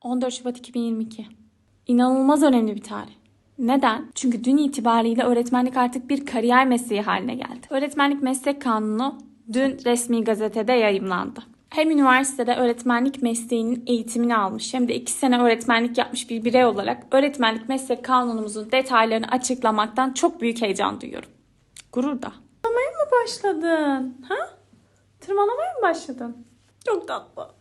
14 Şubat 2022. İnanılmaz önemli bir tarih. Neden? Çünkü dün itibariyle öğretmenlik artık bir kariyer mesleği haline geldi. Öğretmenlik meslek kanunu dün resmi gazetede yayımlandı. Hem üniversitede öğretmenlik mesleğinin eğitimini almış hem de iki sene öğretmenlik yapmış bir birey olarak öğretmenlik meslek kanunumuzun detaylarını açıklamaktan çok büyük heyecan duyuyorum. Gurur da. Tırmanmaya mı başladın? Ha? Tırmanmaya mı başladın? Çok tatlı.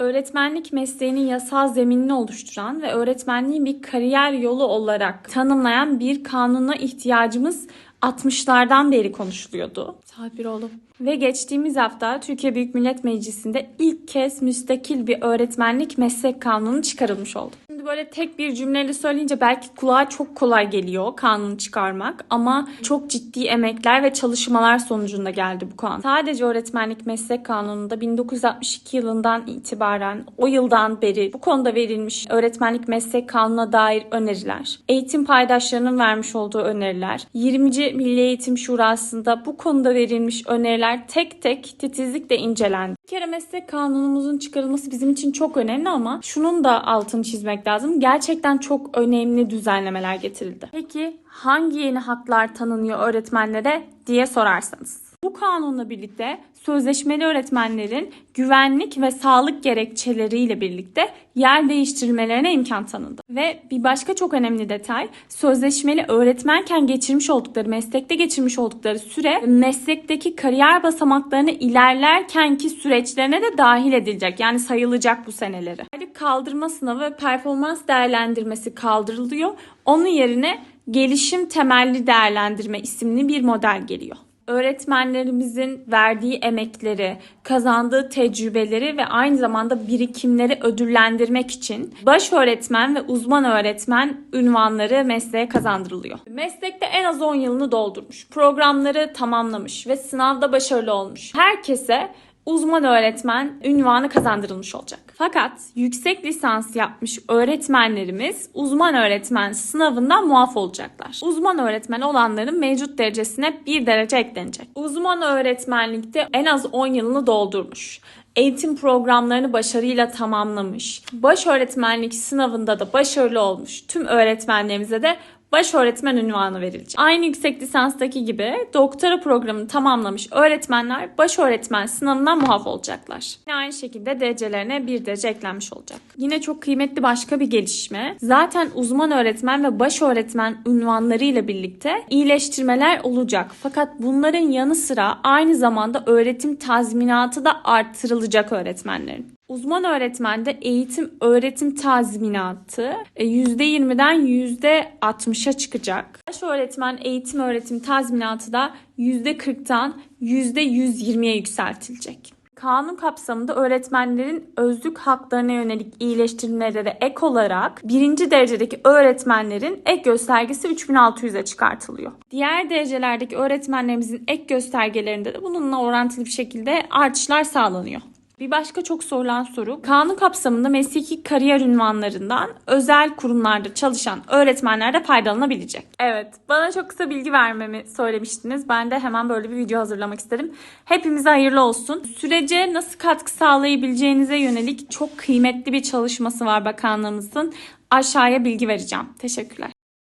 Öğretmenlik mesleğinin yasal zeminini oluşturan ve öğretmenliği bir kariyer yolu olarak tanımlayan bir kanuna ihtiyacımız 60'lardan beri konuşuluyordu. Saat bir oldu. Ve geçtiğimiz hafta Türkiye Büyük Millet Meclisi'nde ilk kez müstakil bir öğretmenlik meslek kanunu çıkarılmış oldu. Böyle tek bir cümleyle söyleyince belki kulağa çok kolay geliyor kanunu çıkarmak ama çok ciddi emekler ve çalışmalar sonucunda geldi bu kanun. Sadece öğretmenlik meslek kanununda 1962 yılından itibaren o yıldan beri bu konuda verilmiş öğretmenlik meslek kanununa dair öneriler, eğitim paydaşlarının vermiş olduğu öneriler, 20. Milli Eğitim Şurası'nda bu konuda verilmiş öneriler tek tek titizlikle incelendi. Bir kere meslek kanunumuzun çıkarılması bizim için çok önemli ama şunun da altını çizmek lazım. Gerçekten çok önemli düzenlemeler getirildi. Peki hangi yeni haklar tanınıyor öğretmenlere diye sorarsanız. Bu kanunla birlikte sözleşmeli öğretmenlerin güvenlik ve sağlık gerekçeleriyle birlikte yer değiştirmelerine imkan tanındı. Ve bir başka çok önemli detay sözleşmeli öğretmenken geçirmiş oldukları, meslekte geçirmiş oldukları süre meslekteki kariyer basamaklarını ilerlerkenki süreçlerine de dahil edilecek. Yani sayılacak bu seneleri. Kaldırma sınavı ve performans değerlendirmesi kaldırılıyor. Onun yerine gelişim temelli değerlendirme isimli bir model geliyor öğretmenlerimizin verdiği emekleri, kazandığı tecrübeleri ve aynı zamanda birikimleri ödüllendirmek için baş öğretmen ve uzman öğretmen ünvanları mesleğe kazandırılıyor. Meslekte en az 10 yılını doldurmuş, programları tamamlamış ve sınavda başarılı olmuş. Herkese uzman öğretmen ünvanı kazandırılmış olacak. Fakat yüksek lisans yapmış öğretmenlerimiz uzman öğretmen sınavından muaf olacaklar. Uzman öğretmen olanların mevcut derecesine bir derece eklenecek. Uzman öğretmenlikte en az 10 yılını doldurmuş eğitim programlarını başarıyla tamamlamış, baş öğretmenlik sınavında da başarılı olmuş tüm öğretmenlerimize de baş öğretmen ünvanı verilecek. Aynı yüksek lisanstaki gibi doktora programını tamamlamış öğretmenler baş öğretmen sınavından muaf olacaklar. Yine aynı şekilde derecelerine bir derece eklenmiş olacak. Yine çok kıymetli başka bir gelişme. Zaten uzman öğretmen ve baş öğretmen ünvanlarıyla birlikte iyileştirmeler olacak. Fakat bunların yanı sıra aynı zamanda öğretim tazminatı da artırılacak öğretmenlerin. Uzman öğretmende eğitim öğretim tazminatı e, %20'den %60'a çıkacak. Baş öğretmen eğitim öğretim tazminatı da %40'tan %120'ye yükseltilecek. Kanun kapsamında öğretmenlerin özlük haklarına yönelik iyileştirmelere ek olarak birinci derecedeki öğretmenlerin ek göstergesi 3600'e çıkartılıyor. Diğer derecelerdeki öğretmenlerimizin ek göstergelerinde de bununla orantılı bir şekilde artışlar sağlanıyor. Bir başka çok sorulan soru, kanun kapsamında mesleki kariyer ünvanlarından özel kurumlarda çalışan öğretmenler de faydalanabilecek. Evet, bana çok kısa bilgi vermemi söylemiştiniz. Ben de hemen böyle bir video hazırlamak istedim. Hepimize hayırlı olsun. Sürece nasıl katkı sağlayabileceğinize yönelik çok kıymetli bir çalışması var bakanlığımızın. Aşağıya bilgi vereceğim. Teşekkürler.